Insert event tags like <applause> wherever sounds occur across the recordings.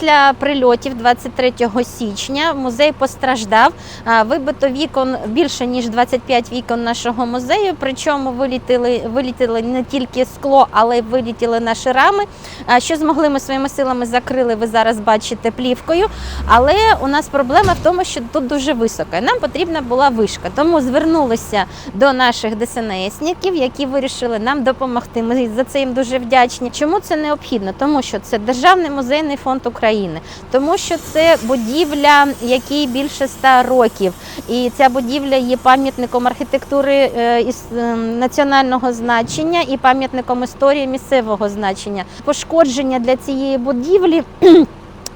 Після прильотів 23 січня музей постраждав. Вибито вікон більше ніж 25 вікон нашого музею. Причому вилітили, вилітили не тільки скло, але й вилітіли наші рами. Що змогли ми своїми силами закрили, ви зараз бачите плівкою. Але у нас проблема в тому, що тут дуже високо. і Нам потрібна була вишка. Тому звернулися до наших ДСНСників, які вирішили нам допомогти. Ми за це їм дуже вдячні. Чому це необхідно? Тому що це Державний музейний фонд України, тому що це будівля, якій більше ста років, і ця будівля є пам'ятником архітектури е, е, національного значення і пам'ятником історії місцевого значення. Пошкодження для цієї будівлі. <clears throat>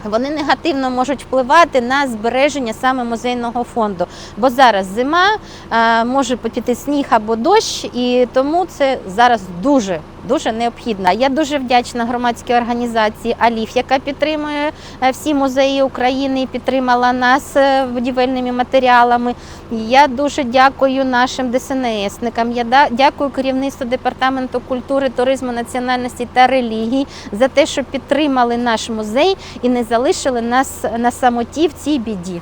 Вони негативно можуть впливати на збереження саме музейного фонду, бо зараз зима, е, може піти сніг або дощ, і тому це зараз дуже дуже необхідно. Я дуже вдячна громадській організації Аліф, яка підтримує е, всі музеї України і підтримала нас е, будівельними матеріалами. Я дуже дякую нашим ДСНСникам. Я дякую керівництву департаменту культури, туризму, національності та релігій за те, що підтримали наш музей і не залишили нас на самоті в цій біді.